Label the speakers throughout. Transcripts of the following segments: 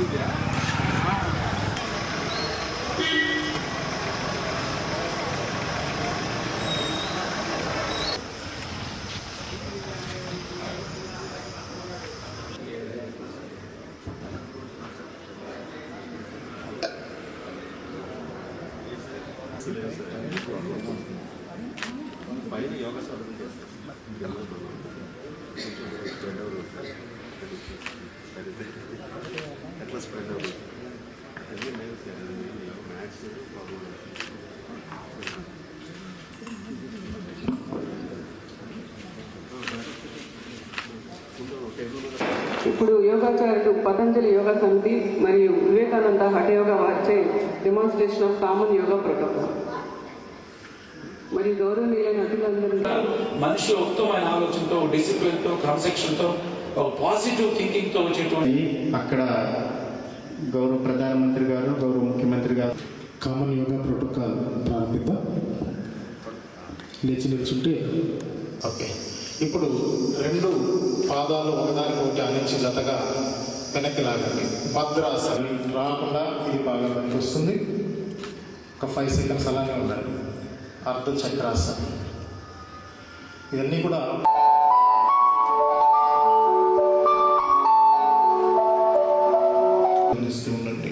Speaker 1: do that.
Speaker 2: ఇప్పుడు యోగాచార్యులు పతంజలి యోగా సమితి మరియు వివేకానంద హఠయోగా వారిచే demonstration of common yoga protocol మరియు గౌరవనీయులైన అతిథులందరూ
Speaker 3: మనిషి ఉత్తమమైన ఆలోచనతో డిసిప్లిన్తో క్రమశిక్షణతో ఒక పాజిటివ్ థింకింగ్తో వచ్చేటువంటి
Speaker 4: అక్కడ గౌరవ ప్రధానమంత్రి గారు గౌరవ ముఖ్యమంత్రి గారు
Speaker 5: కామన్ యోగా ప్రోటోకాల్ ప్రారంభిద్దాం. లేచి నిల్చుంటే ఓకే ఇప్పుడు రెండు పాదాలు ఒకదానికి ఒకటి అనించి జతగా వెనక్కి లాగండి. భద్రాసనం రాకుండా ఇది బాగా పనికి వస్తుంది. ఒక ఫైవ్ సెకండ్స్ అలానే ఉండండి. అర్ధ చక్రాసనం ఇవన్నీ కూడా ఉండండి.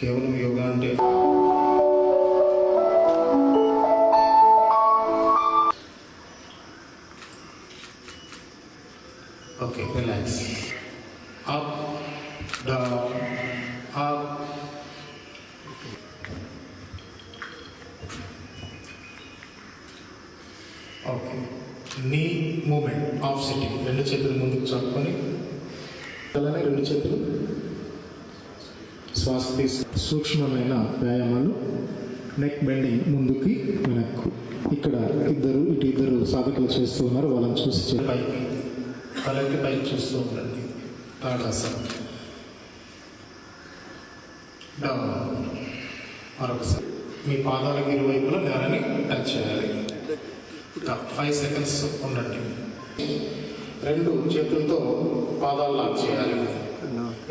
Speaker 5: కేవలం యోగా అంటే అలానే రెండు చేతులు శ్వాస తీసు సూక్ష్మమైన వ్యాయామాలు. నెక్ బెండింగ్ ముందుకి వెనక్కు. ఇక్కడ ఇద్దరు ఇటు ఇద్దరు సాధకులు చేస్తూ ఉన్నారు. వాళ్ళని చూసి పైకి తలకి పైకి చూస్తూ ఉండండి. తాడాసనం. డౌన్. మరొకసారి మీ పాదాలకు ఇరువైపులా నేలని టచ్ చేయాలి. ఫైవ్ సెకండ్స్ ఉండండి. రెండు చేతులతో పాదాలు లాక్ చేయాలి.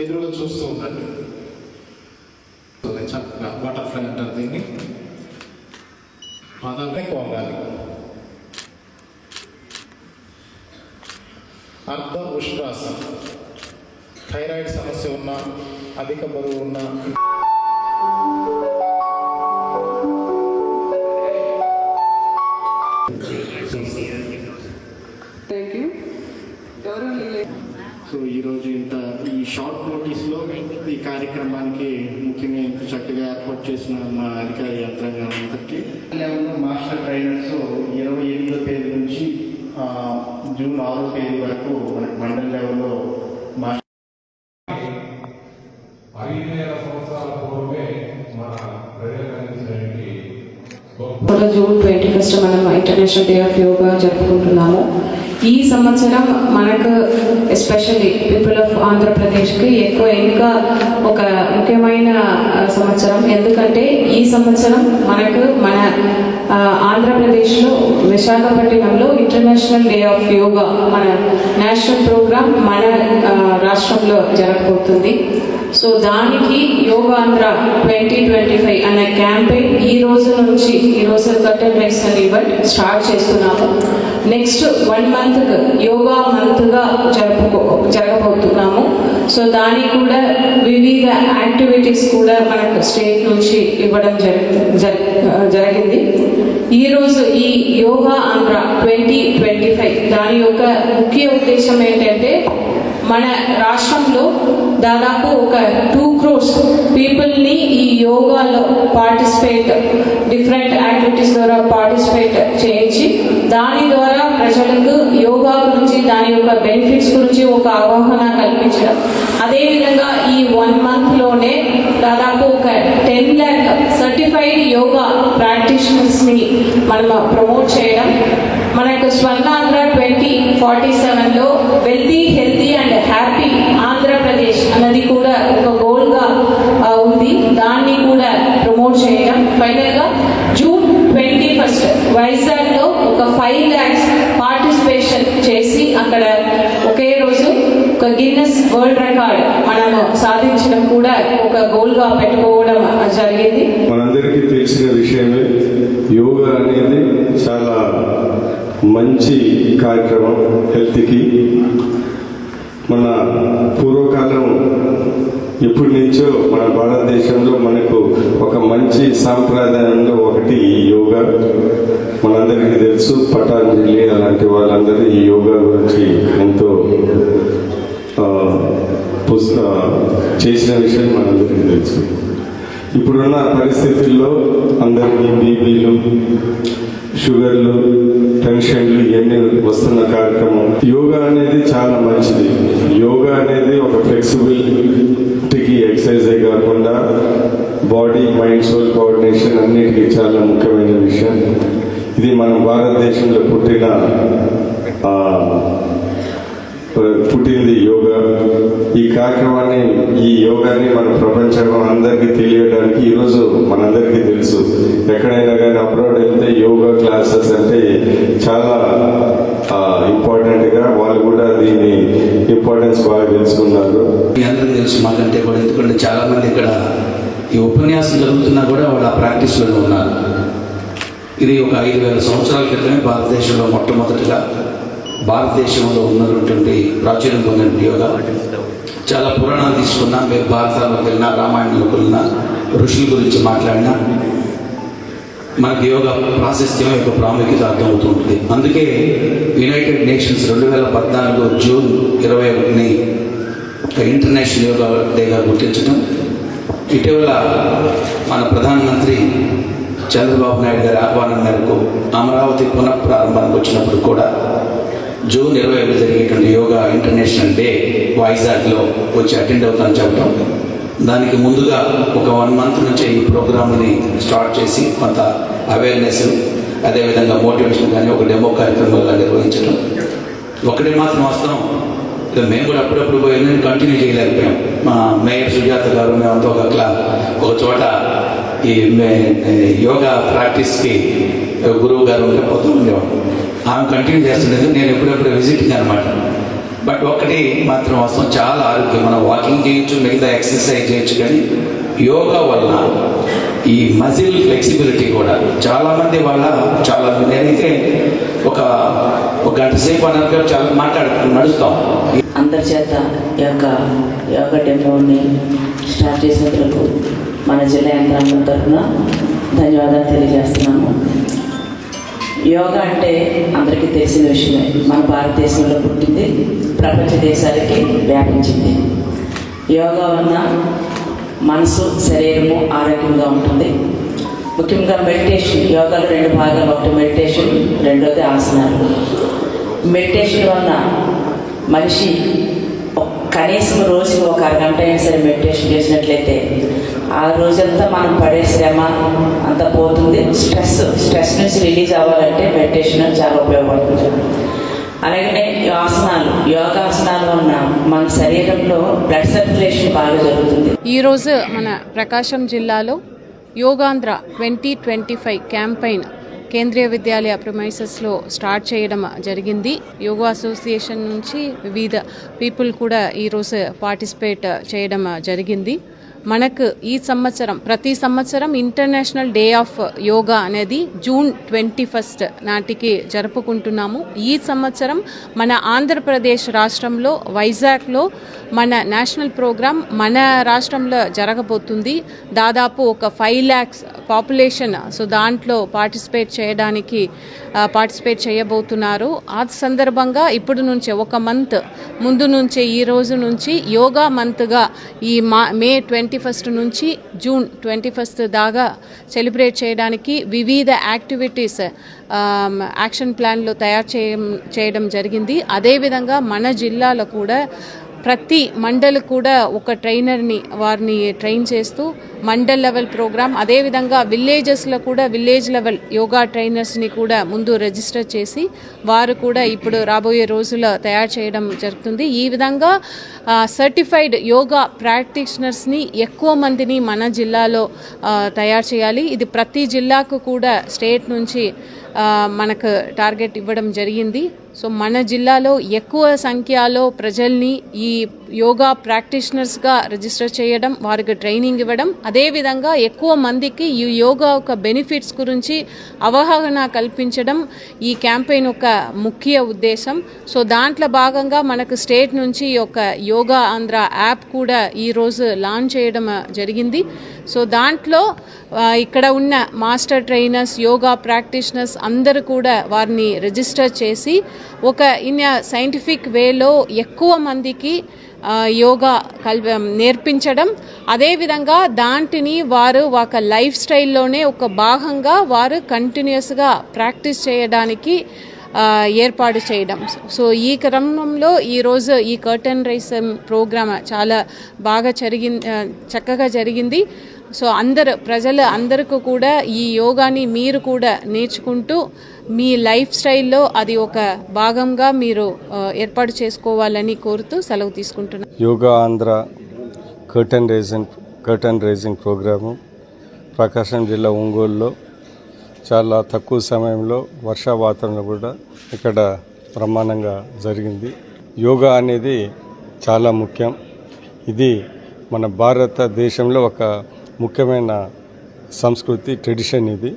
Speaker 5: ఎదురుగా చూస్తూ ఉండండి. చక్కగా బటర్ఫ్లై అంటారు దీన్ని. పాదాలనే వంగాలి. అర్ధ ఉష్ట్రాసనం థైరాయిడ్ సమస్య ఉన్న అధిక బరువు ఉన్న.
Speaker 4: ఈరోజు ఇంత ఈ షార్ట్ నోటీస్లో ఈ కార్యక్రమానికి ముఖ్యంగా ఇంత చక్కగా ఏర్పాటు చేసిన మా అధికార యంత్రాంగం అందరికీ లెవెల్లో మాస్టర్ ట్రైనర్స్ ఇరవై ఎనిమిదో తేదీ నుంచి ఆ, జూన్ ఆరో తేదీ వరకు మనకి మండల్ లెవెల్లో మాస్టర్
Speaker 6: జూన్ ట్వంటీ ఫస్ట్ మనం ఇంటర్నేషనల్ డే ఆఫ్ యోగా జరుపుకుంటున్నాము. ఈ సంవత్సరం మనకు ఎస్పెషల్లీ పీపుల్ ఆఫ్ ఆంధ్రప్రదేశ్కి ఎక్కువ ఇంకా ఒక ముఖ్యమైన సంవత్సరం. ఎందుకంటే ఈ సంవత్సరం మనకు మన ఆంధ్రప్రదేశ్లో విశాఖపట్నంలో ఇంటర్నేషనల్ డే ఆఫ్ యోగా మన నేషనల్ ప్రోగ్రామ్ మన రాష్ట్రంలో జరగబోతుంది. సో దానికి యోగాంధ్ర ట్వంటీ ట్వంటీ ఫైవ్ అనే క్యాంపెయిన్ ఈ రోజు నుంచి ఈ రోజు కట్టెడ్ నెక్స్ట్ ఈవెంట్ స్టార్ట్ చేస్తున్నాము. నెక్స్ట్ వన్ మంత్ యోగా మంత్గా జరుపుకో జరగబోతున్నాము. సో దానికి కూడా వివిధ యాక్టివిటీస్ కూడా మనకు స్టేట్ నుంచి ఇవ్వడం జరి జరిగింది. ఈరోజు ఈ yoga Andhra twenty twenty five దాని యొక్క ముఖ్య ఉద్దేశం ఏంటంటే మన రాష్ట్రంలో దాదాపు ఒక టూ క్రోర్స్ పీపుల్ని ఈ యోగాలో పార్టిసిపేట్ డిఫరెంట్ యాక్టివిటీస్ ద్వారా పార్టిసిపేట్ చేయించి దాని ద్వారా ప్రజలకు యోగా గురించి దాని యొక్క బెనిఫిట్స్ గురించి ఒక అవగాహన కల్పించడం. అదేవిధంగా ఈ వన్ మంత్లోనే దాదాపు ఒక టెన్ ల్యాక్ సర్టిఫైడ్ యోగా ప్రాక్టీషనర్స్ని మనం ప్రమోట్ చేయడం. మన యొక్క స్వర్ణాంధ్ర ట్వంటీ ఫార్టీ సెవెన్లో వెల్తీ హెల్త్ ఆంధ్రప్రదేశ్ అన్నది కూడా ఒక గోల్గా ఉంది. దాన్ని కూడా ప్రమోట్ చేయడం ఫైనల్గా జూన్ ట్వంటీ ఫస్ట్ వైజాగ్లో ఒక ఫైవ్ ల్యాక్స్ పార్టిసిపేషన్ చేసి అక్కడ ఒకే రోజు ఒక గిన్నెస్ వరల్డ్ రికార్డ్ మనము సాధించడం కూడా ఒక గోల్గా పెట్టుకోవడం జరిగింది.
Speaker 7: మనందరికీ తెలిసిన విషయమే యోగా అనేది చాలా మంచి కార్యక్రమం హెల్త్కి. మన పూర్వకాలం ఎప్పటి నుంచో మన భారతదేశంలో మనకు ఒక మంచి సాంప్రదాయంలో ఒకటి ఈ యోగా. మనందరికీ తెలుసు పటాంజలి అలాంటి వాళ్ళందరూ ఈ యోగా గురించి ఎంతో పుస్త చేసిన విషయం మనందరికీ తెలుసు. ఇప్పుడున్న పరిస్థితుల్లో అందరికీ బీపీలు షుగర్లు టెన్షన్లు ఇవన్నీ వస్తున్న కార్యక్రమం. యోగా అనేది చాలా మంచిది. యోగా అనేది ఒక ఫ్లెక్సిబిలిటీకి ఎక్సర్సైజే కాకుండా బాడీ మైండ్ సోల్ కోఆర్డినేషన్ అన్నిటికీ చాలా ముఖ్యమైన విషయం. ఇది మన భారతదేశంలో పుట్టిన పుట్టింది యోగా. ఈ కార్యక్రమాన్ని ఈ యోగాని మన ప్రపంచం అందరికీ తెలియడానికి ఈరోజు మనందరికీ తెలుసు. ఎక్కడైనా కానీ అబ్రాడ్ వెళ్తే యోగా క్లాసెస్ అంటే చాలా ఇంపార్టెంట్గా వాళ్ళు కూడా దీని ఇంపార్టెన్స్ బాగా తెలుసుకున్నారు.
Speaker 3: మీ అందరికీ తెలుసు మాకంటే కూడా ఎందుకంటే చాలా మంది ఇక్కడ ఈ ఉపన్యాసం జరుగుతున్నా కూడా వాళ్ళు ఆ ప్రాక్టీస్లోనే ఉన్నారు. ఇది ఒక ఐదు వేల సంవత్సరాల క్రితమే భారతదేశంలో మొట్టమొదటిగా. భారతదేశంలో ఉన్నటువంటి ప్రాచుర్యం పొందిన యోగా చాలా పురాణాలు తీసుకున్నా మీరు భారతాలకు వెళ్ళినా రామాయణంలోకి వెళ్ళినా ఋషుల గురించి మాట్లాడినా మనకి యోగా ప్రాశస్త్యం యొక్క ప్రాముఖ్యత అర్థమవుతుంటుంది. అందుకే యునైటెడ్ నేషన్స్ రెండు వేల పద్నాలుగు జూన్ ఇరవై ఒకటిని ఇంటర్నేషనల్ యోగా డేగా గుర్తించడం ఇటీవల మన ప్రధానమంత్రి చంద్రబాబు నాయుడు గారి ఆహ్వానం మేరకు అమరావతి పునఃప్రారంభానికి వచ్చినప్పుడు కూడా జూన్ ఇరవై ఒకటి జరిగేటువంటి యోగా ఇంటర్నేషనల్ డే వైజాగ్లో వచ్చి అటెండ్ అవుతాను చెప్పడం దానికి ముందుగా ఒక వన్ మంత్ నుంచి ఈ ప్రోగ్రామ్ని స్టార్ట్ చేసి కొంత అవేర్నెస్ అదేవిధంగా మోటివేషన్ కానీ ఒక డెమో కార్యక్రమాలు నిర్వహించడం. ఒకటి మాత్రం వాస్తవం. ఇక మేము కూడా అప్పుడప్పుడు పోయి నేను కంటిన్యూ చేయలేకపోయాం. మా మేయర్ సుజాత గారు మేమంతా ఒక క్లా ఒక చోట ఈ మే- యోగా ప్రాక్టీస్కి గురువు గారు ఉంటే పోతూ ఉండేవాడు ఆమె కంటిన్యూ చేస్తుండేది. నేను ఎప్పుడెప్పుడు విజిటింగ్ అనమాట. బట్ ఒక్కటి మాత్రం వాస్తవం చాలా ఆరోగ్యం. మనం వాకింగ్ చేయొచ్చు మిగతా ఎక్సర్సైజ్ చేయొచ్చు కానీ యోగా వల్ల ఈ మజిల్ ఫ్లెక్సిబిలిటీ కూడా. చాలామంది వాళ్ళ వల్ల చాలా నేనైతే ఒక ఒక గంట సేపు అనగా చాలా మాట్లాడుతూ నడుస్తాం.
Speaker 8: అందరి చేత యొక్క యోగా టెంపోని స్టార్ట్ చేసినందుకు మన జిల్లా యంత్రాంగం తరఫున ధన్యవాదాలు తెలియజేస్తున్నాము యోగా అంటే అందరికీ తెలిసిన విషయమే. మన భారతదేశంలో పుట్టింది ప్రపంచ దేశాలకి వ్యాపించింది. యోగా వలన మనసు శరీరము ఆరోగ్యంగా ఉంటుంది. ముఖ్యంగా మెడిటేషన్ యోగాలో రెండు భాగాలు ఒకటి మెడిటేషన్ రెండోది ఆసనాలు. మెడిటేషన్ వలన మనిషి కనీసం రోజుకి ఒక అరగంట అయినా సరే మెడిటేషన్ చేసినట్లయితే ఆ రోజంతా మనం పడే శ్రమ అంతా పోతుంది. స్ట్రెస్ స్ట్రెస్ నుంచి రిలీజ్ అవ్వాలంటే మెడిటేషన్ చాలా ఉపయోగపడుతుంది. అలాగనే ఈ ఆసనాలు యోగాసనాల వలన మన శరీరంలో బ్లడ్ సర్క్యులేషన్ బాగా జరుగుతుంది.
Speaker 6: ఈరోజు మన ప్రకాశం జిల్లాలో Yogandhra twenty twenty five campaign Kendriya Vidyalaya ప్రొమైసెస్లో start చేయడం జరిగింది. యోగా అసోసియేషన్ నుంచి వివిధ పీపుల్ కూడా ఈరోజు పార్టిసిపేట్ చేయడం జరిగింది. మనకు ఈ సంవత్సరం ప్రతి సంవత్సరం ఇంటర్నేషనల్ డే ఆఫ్ యోగా అనేది జూన్ ట్వంటీ ఫస్ట్ నాటికి జరుపుకుంటున్నాము. ఈ సంవత్సరం మన ఆంధ్రప్రదేశ్ రాష్ట్రంలో వైజాగ్లో మన నేషనల్ ప్రోగ్రాం మన రాష్ట్రంలో జరగబోతుంది. దాదాపు ఒక ఫైవ్ ల్యాక్స్ పాపులేషన్ సో దాంట్లో పార్టిసిపేట్ చేయడానికి పార్టిసిపేట్ చేయబోతున్నారు. ఆ సందర్భంగా ఇప్పుడు నుంచే ఒక మంత్ ముందు నుంచే ఈ రోజు నుంచి యోగా మంత్గా ఈ మా మే ట్వంటీ ఫస్ట్ నుంచి జూన్ ట్వంటీ ఫస్ట్ దాకా సెలబ్రేట్ చేయడానికి వివిధ యాక్టివిటీస్ యాక్షన్ ప్లాన్లు తయారు చేయ చేయడం జరిగింది. అదేవిధంగా మన జిల్లాలో కూడా ప్రతి మండలి కూడా ఒక ట్రైనర్ని వారిని ట్రైన్ చేస్తూ మండల్ లెవెల్ ప్రోగ్రామ్. అదేవిధంగా విలేజెస్లో కూడా విలేజ్ లెవెల్ యోగా ట్రైనర్స్ని కూడా ముందు రిజిస్టర్ చేసి వారు కూడా ఇప్పుడు రాబోయే రోజుల్లో తయారు చేయడం జరుగుతుంది. ఈ విధంగా సర్టిఫైడ్ యోగా ప్రాక్టీషనర్స్ని ఎక్కువ మందిని మన జిల్లాలో తయారు చేయాలి. ఇది ప్రతి జిల్లాకు కూడా స్టేట్ నుంచి మనకు టార్గెట్ ఇవ్వడం జరిగింది. సో మన జిల్లాలో ఎక్కువ సంఖ్యలో ప్రజల్ని ఈ యోగా ప్రాక్టీషనర్స్గా రిజిస్టర్ చేయడం వారికి ట్రైనింగ్ ఇవ్వడం అదేవిధంగా ఎక్కువ మందికి ఈ యోగా యొక్క బెనిఫిట్స్ గురించి అవగాహన కల్పించడం ఈ క్యాంపెయిన్ ఒక ముఖ్య ఉద్దేశం. సో దాంట్లో భాగంగా మనకు స్టేట్ నుంచి ఈ యొక్క యోగా ఆంధ్ర యాప్ కూడా ఈరోజు లాంచ్ చేయడం జరిగింది. సో దాంట్లో ఇక్కడ ఉన్న మాస్టర్ ట్రైనర్స్ యోగా ప్రాక్టీషనర్స్ అందరూ కూడా వారిని రిజిస్టర్ చేసి ఒక ఇన్ సైంటిఫిక్ వేలో ఎక్కువ మందికి యోగా కల్ నేర్పించడం. అదేవిధంగా దాంటిని వారు ఒక లైఫ్ స్టైల్లోనే ఒక భాగంగా వారు కంటిన్యూస్గా ప్రాక్టీస్ చేయడానికి ఏర్పాటు చేయడం. సో ఈ క్రమంలో ఈరోజు ఈ కర్టన్ రైస్ ప్రోగ్రామ్ చాలా బాగా జరిగి చక్కగా జరిగింది. సో అందరు ప్రజలు అందరికీ కూడా ఈ యోగాని మీరు కూడా నేర్చుకుంటూ మీ లైఫ్ స్టైల్లో అది ఒక భాగంగా మీరు ఏర్పాటు చేసుకోవాలని కోరుతూ సెలవు తీసుకుంటున్నాను
Speaker 7: yoga Andhra curtain raising curtain raising programme Prakasam జిల్లా ఒంగోలులో చాలా తక్కువ సమయంలో వర్షావాతావరణం కూడా ఇక్కడ ప్రమాణంగా జరిగింది. యోగా అనేది చాలా ముఖ్యం. ఇది మన భారతదేశంలో ఒక ముఖ్యమైన సంస్కృతి ట్రెడిషన్ ఇది.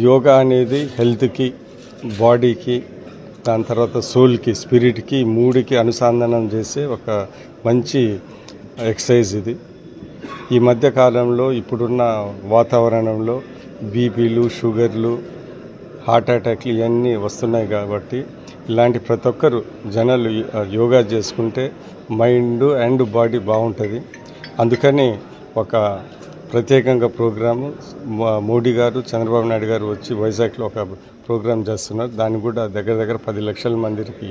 Speaker 7: యోగా అనేది హెల్త్కి బాడీకి దాని తర్వాత సోల్కి స్పిరిట్కి మూడుకి అనుసంధానం చేసే ఒక మంచి ఎక్సర్సైజ్ ఇది. ఈ మధ్య కాలంలో ఇప్పుడున్న వాతావరణంలో బీపీలు షుగర్లు హార్ట్ అటాక్లు ఇవన్నీ వస్తున్నాయి కాబట్టి ఇలాంటి ప్రతి ఒక్కరు జనాలు యోగా చేసుకుంటే మైండ్ అండ్ బాడీ బాగుంటుంది. అందుకని ఒక ప్రత్యేకంగా ప్రోగ్రాము మోడీ గారు చంద్రబాబు నాయుడు గారు వచ్చి వైజాగ్లో ఒక ప్రోగ్రాం చేస్తున్నారు. దాన్ని కూడా దగ్గర దగ్గర పది లక్షల మందికి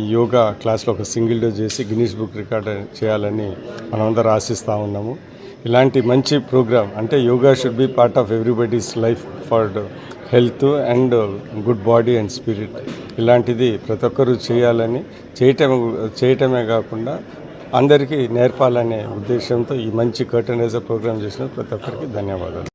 Speaker 7: ఈ యోగా క్లాస్లో ఒక సింగిల్ డే చేసి గిన్నీస్ బుక్ రికార్డ్ చేయాలని మనమందరం ఆశిస్తూ ఉన్నాము. ఇలాంటి మంచి ప్రోగ్రామ్ అంటే yoga should be part of everybody's life for health and good body and spirit ఇలాంటిది ప్రతి ఒక్కరూ చేయాలని చేయటం చేయటమే కాకుండా అందరికీ నేర్పాలనే ఉద్దేశంతో ఈ మంచి కర్టనైజర్ ప్రోగ్రామ్ చేసిన ప్రతి ఒక్కరికి ధన్యవాదాలు.